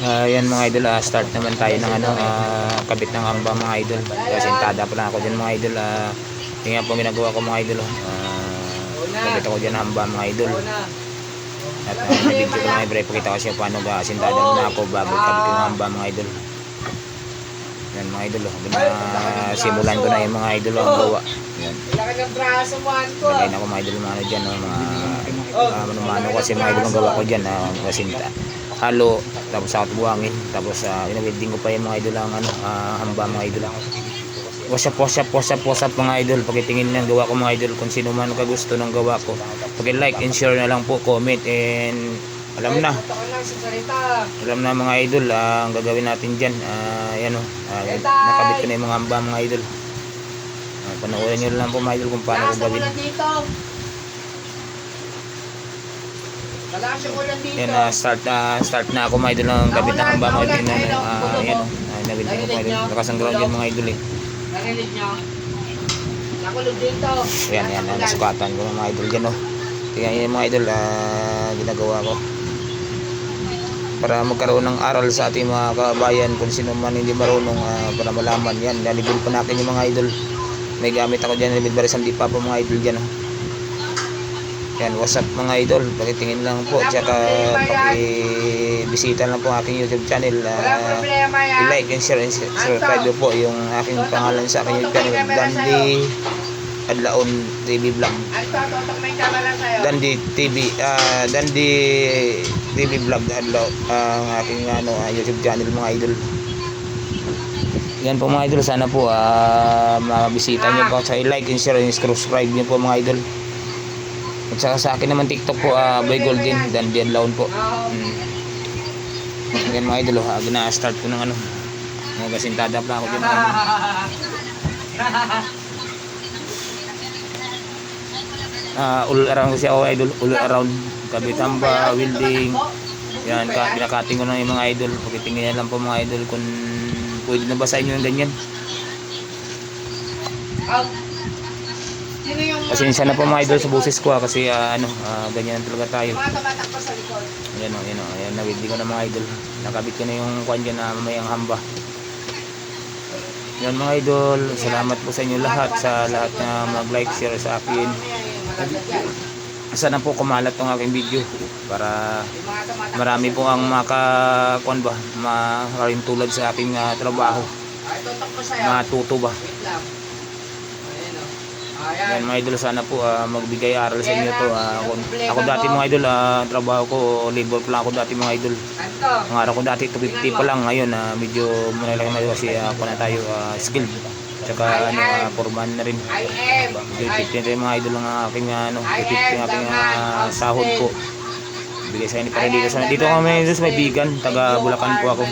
Ah, yan mga idol, ah, start naman tayo ng ano, ah, kabit ng amba mga idol. Kasi tada pa lang ako dyan mga idol. Ah, tingnan po ginagawa ko mga idol. oh. Ah, kabit ako dyan ng amba mga idol. At uh, video ko mga ibre, pakita ko siya paano ga asintada muna ako bago kabit ng amba mga idol. Yan mga idol, oh. Gina, simulan ko na yung mga idol ang gawa. Yan. Lagay na ako mga idol mga ano dyan, oh, mga uh, mano kasi mga idol ang gawa ko dyan, uh, kasinta. Halo, tapos ako buhangin, tapos uh, inawilding ko pa yung mga idol ang ano, ah, hamba mga idol. Wasap, wasap, wasap, wasap mga idol. Pakitingin ng gawa ko mga idol kung sino man kagusto ng gawa ko. Paki-like and share na lang po, comment and alam na. Sa. Alam na mga idol, ah, ang gagawin natin dyan. Ah, yan o, ah, nakabit ko na yung mga hamba mga idol. Ah, panoorin nyo lang po mga idol kung paano ko gawin. ulan dito. Malakas yung ulan dito. Yan, ah, start na start na ako mga idol ng kabit ng hamba mga idol. Yan, ah, yan o, ah, nabili ko mga idol. Lakas ang ground yan mga idol eh. Narinig nyo? Nakulog dito. Yan, yan, ah, nasukatan ko mga idol dyan o. Tingnan yung mga idol, ah, ginagawa ko. Para magkaroon ng aral sa ating mga kabayan kung sino man hindi marunong ah, para malaman yan. Nalibol pa natin yung mga idol. May gamit ako dyan, nalibol barisan di pa po mga idol dyan o. Yan, what's up mga idol? Pakitingin lang po. Tsaka pakibisita lang po aking YouTube channel. Walang ah. I-like and share and subscribe nyo po yung aking pangalan sa aking YouTube channel. Dandy Adlaon TV Vlog. Dandy TV, ah Dandy TV Vlog Adlaw ang aking ano, ah, YouTube channel mga idol. Yan po mga idol, sana po ah mabisita niyo po sa i-like and share and subscribe niyo po mga idol. At saka sa akin naman TikTok po, ah Boy Golden, Dandy Adlaon po. Oo. Mm. Yan mga idol, ha, gina-start ko ng ano, mga gasintada pa ako dyan. Ah, all around kasi ako idol, all around kabitamba, welding. Yan, ka, binakating ko ng yung mga idol. Pagkitingin lang po mga idol kung pwede na ba sa inyo yung ganyan. Out. Pasensya na po mga idol sa boses ko ah, kasi ah, ano, ah, ganyan talaga tayo. Ayan o, ayan o, ayan, na-welding ko na mga idol. Nakabit ko na yung kwan dyan na mamayang hamba. Yan mga idol, salamat po sa inyo lahat, sa lahat na mag-like, share sa akin. Sana po kumalat tong aking video para marami po ang maka kwan ba, maraming tulad sa aking ah, trabaho, matuto ba. Wait lang. Ayan o. Ayan. Yan mga idol, sana po ah, magbigay aral sa inyo to. Ah, ako, ako dati mga idol, ah, trabaho ko, labor pa lang ako dati mga idol. Ang araw ko dati 250 pa lang, ngayon ah, medyo malaki na kasi uh, na tayo ah, skilled. Tsaka ano, uh, foreman na rin. I am. Medyo 50 na tayo mga idol ang aking ano, 50 ang aking ah, sahod ko. Bigay sa inyo para dito dito kami sa may bigan, taga Bulacan po ako.